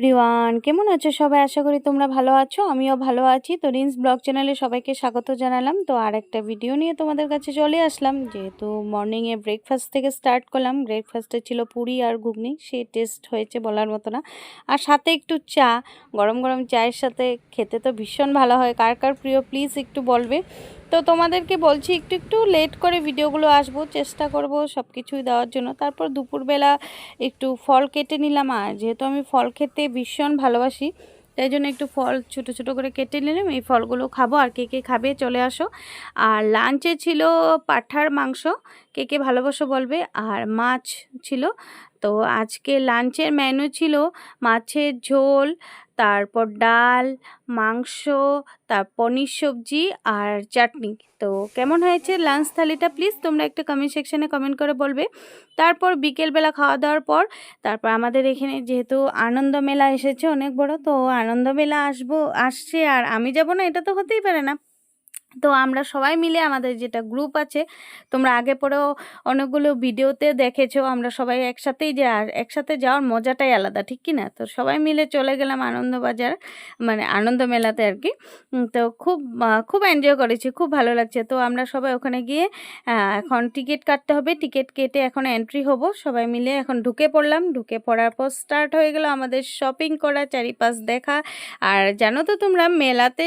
Everyone কেমন আছো সবাই? আশা করি তোমরা ভালো আছো, আমিও ভালো আছি। তো রিন্স ব্লগ চ্যানেলে সবাইকে স্বাগত জানালাম। তো আর একটা ভিডিও নিয়ে তোমাদের কাছে চলে আসলাম। যেহেতু মর্নিংয়ে ব্রেকফাস্ট থেকে স্টার্ট করলাম ব্রেকফাস্টে ছিল পুরি আর ঘুগনি। সে টেস্ট হয়েছে বলার মতো না। আর সাথে একটু চা, গরম গরম চায়ের সাথে খেতে তো ভীষণ ভালো হয়। কার কার প্রিয় প্লিজ একটু বলবে। তো তোমাদেরকে বলছি, একটু একটু লেট করে ভিডিওগুলো আসব, চেষ্টা করব সব কিছুই দেওয়ার জন্য। তারপর দুপুরবেলা একটু ফল কেটে নিলাম, আর যেহেতু আমি ফল খেতে ভীষণ ভালোবাসি, তাই জন্য একটু ফল ছোট ছোট করে কেটে নিলাম। এই ফলগুলো খাব, আর কে কে খাবে চলে আসো। আর লাঞ্চে ছিল পাঠার মাংস, কে কে ভালোবাসো বলবে, আর মাছ ছিল তো আজকে লাঞ্চের মেনু ছিল মাছের ঝোল, তারপর ডাল, মাংস, তার পনির সবজি আর চাটনি। তো কেমন হয়েছে লাঞ্চ থালিটা প্লিজ তোমরা একটা কমেন্ট সেকশানে কমেন্ট করে বলবে। তারপর বিকেলবেলা খাওয়া দাওয়ার পর, তারপর আমাদের এখানে যেহেতু আনন্দ মেলা এসেছে অনেক বড়, তো আনন্দ মেলা আসব, আসছে আর আমি যাব না এটা তো হতেই পারে না। তো আমরা সবাই মিলে আমাদের যেটা গ্রুপ আছে, তোমরা আগে পরেও অনেকগুলো ভিডিওতে দেখেছ, আমরা সবাই একসাথেই যে, আর একসাথে যাওয়ার মজাটাই আলাদা, ঠিক কি না? তো সবাই মিলে চলে গেলাম আনন্দবাজার মানে আনন্দ মেলাতে আর কি। তো খুব খুব এনজয় করেছি, খুব ভালো লাগছে। তো আমরা সবাই ওখানে গিয়ে এখন টিকিট কাটতে হবে, টিকিট কেটে এখন এন্ট্রি হব। সবাই মিলে এখন ঢুকে পড়লাম, ঢুকে পড়ার পর স্টার্ট হয়ে গেল আমাদের শপিং করা, চারিপাশ দেখা। আর জানো তো তোমরা, মেলাতে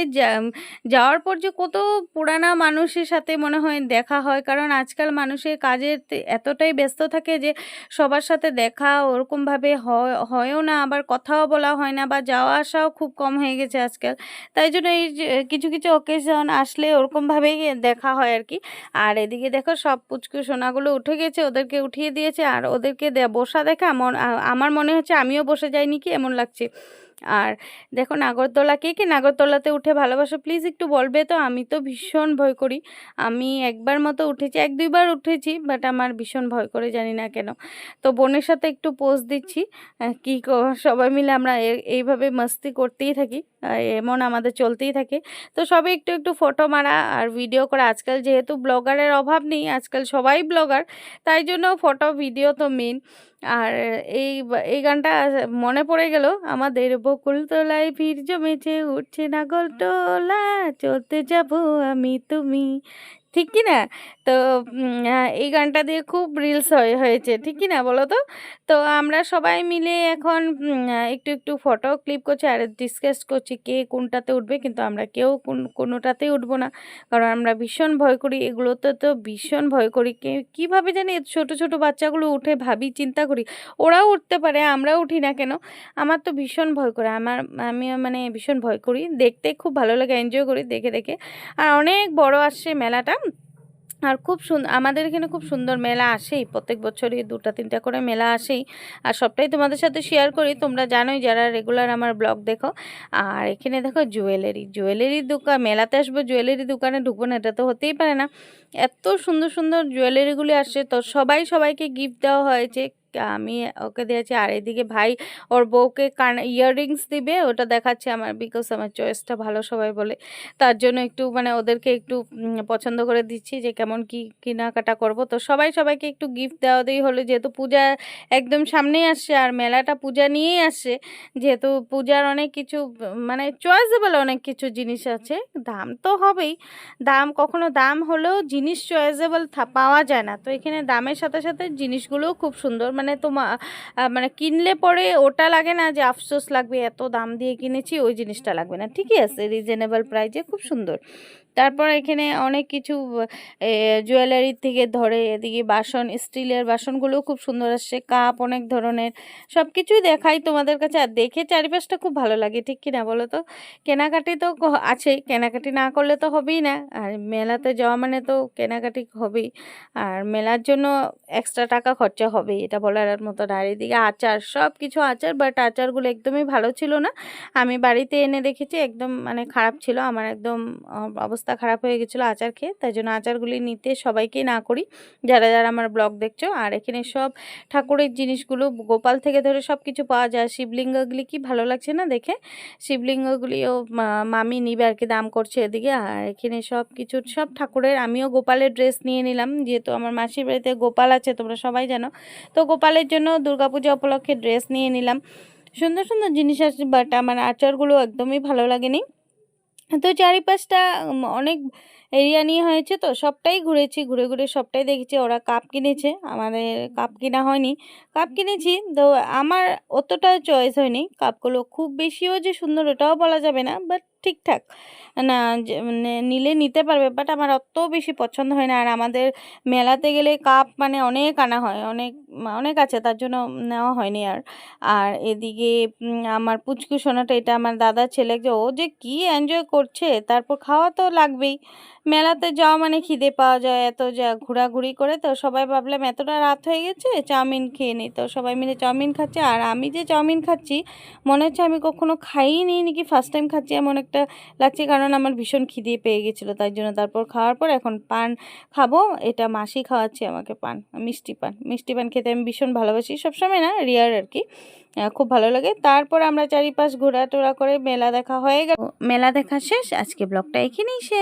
যাওয়ার পর যে কত পুরানা মানুষের সাথে মনে হয় দেখা হয়। কারণ আজকাল মানুষের কাজের এতটাই ব্যস্ত থাকে যে সবার সাথে দেখা ওরকমভাবে হয়, হয়ও না। আবার কথাও বলা হয় না বা যাওয়া আসাও খুব কম হয়ে গেছে আজকাল। তাই জন্য এই কিছু কিছু অকেশন আসলে ওরকমভাবেই দেখা হয় আর কি। আর এদিকে দেখো সব পুচকু সোনাগুলো উঠে গেছে, ওদেরকে উঠিয়ে দিয়েছে। আর ওদেরকে বসা দেখা আমার মনে হচ্ছে আমিও বসে যাইনি কি? এমন লাগছে। আর দেখো নাগরদোলা কে কে নাগরদোলাতে উঠে ভালোবাসো প্লিজ একটু বলবে তো? আমি তো ভীষণ ভয় করি। আমি একবার মতো উঠেছি, এক দুইবার উঠেছি বাট আমার ভীষণ ভয় করে জানি না কেন। তো বোনের সাথে একটু পোজ দিচ্ছি কি সবাই মিলে আমরা এইভাবে মস্তি করতেই থাকি এমন আমাদের চলতেই থাকে। তো সবাই একটু একটু ফটো মারা আর ভিডিও করা। আজকাল যেহেতু ব্লগারের অভাব নেই, আজকাল সবাই ব্লগার তাই জন্য ফটো ভিডিও তো মেন আর এই এই গানটা মনে পড়ে গেল আমাদের বকুলতলায় ভিড় জমেছে উঠছে না গোলটোলা চলতে যাব আমি তুমি। ঠিক কি না? তো এই গানটা দিয়ে খুব রিলস হয়ে, হয়েছে, ঠিক কি না বলো তো? তো আমরা সবাই মিলে এখন একটু একটু ফটো ক্লিপ করছি আর ডিসকাস করছি কে কোনটাতে উঠবে, কিন্তু আমরা কেউ কোন, কোনোটাতেই উঠবো না। কারণ আমরা ভীষণ ভয় করি, এগুলোতে তো ভীষণ ভয় করি। কে, কীভাবে জানি ছোট ছোট বাচ্চাগুলো উঠে ভাবি, চিন্তা করি, ওরাও উঠতে পারে, আমরাও উঠি না কেন? আমার তো ভীষণ ভয় করে, আমার আমি মানে ভীষণ ভয় করি, দেখতে খুব ভালো লাগে এনজয় করি, দেখে দেখে। আর অনেক বড় আসছে মেলাটা আর খুব সুন্দর আমাদের এখানে খুব সুন্দর মেলা আসেই, প্রত্যেক বছরই দুটা, তিনটা করে মেলা আসেই। আর সবটাই তোমাদের সাথে শেয়ার করি, তোমরা জানোই যারা রেগুলার আমার ব্লগ দেখো। আর এখানে দেখো জুয়েলারি জুয়েলারি দোকান, মেলাতে আসব জুয়েলারি দোকানে ঢুকবো না, এটা তো হতেই পারে না। এত সুন্দর সুন্দর জুয়েলারিগুলি আসছে তো সবাই সবাইকে গিফট দেওয়া হয়েছে আমি ওকে দিয়েছি। আর এদিকে ভাই, ওর বউকে কান ইয়াররিংস দিবে, ওটা দেখাচ্ছে আমার বিকজ আমার চয়েসটা ভালো সবাই বলে। তার জন্য একটু মানে ওদেরকে একটু পছন্দ করে দিচ্ছি যে কেমন কি কেনাকাটা করব। তো সবাই সবাইকে একটু গিফট দেওয়া দেই হলো, যেহেতু পূজা একদম সামনেই আসছে, আর মেলাটা পূজা নিয়েই আসছে, যেহেতু পূজার অনেক কিছু মানে চয়েসেবল অনেক কিছু জিনিস আছে, দাম তো হবেই। দাম, কখনো দাম হলেও জিনিস চয়েসেবল পাওয়া যায় না। তো এখানে দামের সাথে সাথে জিনিসগুলোও খুব সুন্দর মানে তোমা আহ, মানে কিনলে পরে ওটা লাগে না যে আফসোস লাগবে এত দাম দিয়ে কিনেছি ওই জিনিসটা লাগবে না। ঠিকই আছে রিজনেবল প্রাইজে খুব সুন্দর। তারপর এখানে অনেক কিছু জুয়েলারির থেকে ধরে এদিকে বাসন স্টিলের বাসনগুলোও খুব সুন্দর আসছে কাপ অনেক ধরনের সব কিছুই দেখাই তোমাদের কাছে। আর দেখে চারিপাশটা খুব ভালো লাগে ঠিক কি না বলো তো? কেনাকাটি তো আছেই কেনাকাটি না করলে তো হবেই না। আর মেলাতে যাওয়া মানে তো কেনাকাটি হবেই। আর মেলার জন্য এক্সট্রা টাকা খরচা হবেই এটা বলার মতো আর এদিকে আচার সব কিছু আচার বাট আচারগুলো একদমই ভালো ছিল না। আমি বাড়িতে এনে দেখেছি একদম মানে খারাপ ছিল আমার একদম আহ, অবস্থা খারাপ হয়ে গেছিল আচার খেয়ে তাই জন্য আচারগুলি নিতে সবাইকে না করি। যারা যারা আমার ব্লগ দেখছ, আর এখানে সব ঠাকুরের জিনিসগুলো গোপাল থেকে ধরে সব কিছু পাওয়া যায়, শিবলিঙ্গগুলি কি ভালো লাগছে না দেখে? শিবলিঙ্গগুলিও মামি নিবে আর কি, দাম করছে এদিকে। আর এখানে সব কিছু সব ঠাকুরের, আমিও গোপালের ড্রেস নিয়ে নিলাম, যেহেতু আমার মাসির বাড়িতে গোপাল আছে, তোমরা সবাই জানো। তো গোপালের জন্য দুর্গাপূজা উপলক্ষে ড্রেস নিয়ে নিলাম। সুন্দর সুন্দর জিনিস আছে, বাট আমার আচারগুলো একদমই ভালো লাগেনি। তো চারিপাশটা অনেক এরিয়া নিয়ে হয়েছে তো, সবটাই ঘুরেছি, ঘুরে ঘুরে সবটাই দেখেছি। ওরা কাপ কিনেছে, আমাদের কাপ কিনা হয়নি। কাপ কিনেছি, তো আমার অতটা চয়েস হয়নি কাপগুলো। খুব বেশিও যে সুন্দর ওটাও বলা যাবে না বাট ঠিকঠাক। না মানে নিলে নিতে পারবে বাট আমার অত বেশি পছন্দ হয় না। আর আমাদের মেলাতে গেলে কাপ মানে অনেক আনা হয়, অনেক অনেক আছে, তার জন্য নেওয়া হয়নি আর। আর এদিকে আমার পুচকু সোনাটা, এটা আমার দাদা ছেলে, যে, ও যে কি এনজয় করছে, তারপর খাওয়া তো লাগবেই। মেলাতে যাওয়া মানে খিদে পাওয়া যায়, এত যা ঘোরাঘুরি করে তো সবাই ভাবলাম এতটা রাত হয়ে গেছে, চাউমিন খেয়ে নিই। তো সবাই মিলে চাউমিন খাচ্ছে, আর আমি যে চাউমিন খাচ্ছি, মনে হচ্ছে আমি কখনো খাইনি, নাকি ফার্স্ট টাইম খাচ্ছি এমন একটা লাগছে, কারণ আমার ভীষণ খিদে পেয়ে গেছিল, তাই জন্য তারপর খাওয়ার পর এখন পান খাব, এটা মাসি খাওয়াচ্ছে আমাকে পান, মিষ্টি পান। মিষ্টি পান খেতে আমি ভীষণ ভালোবাসি, সবসময় না রিয়ার আর কি খুব ভালো লাগে। তারপর আমরা চারিপাশ ঘোরাটোরা করে মেলা দেখা হয়ে গেল। মেলা দেখা শেষ, আজকে ব্লগটা এখানেই শেষ।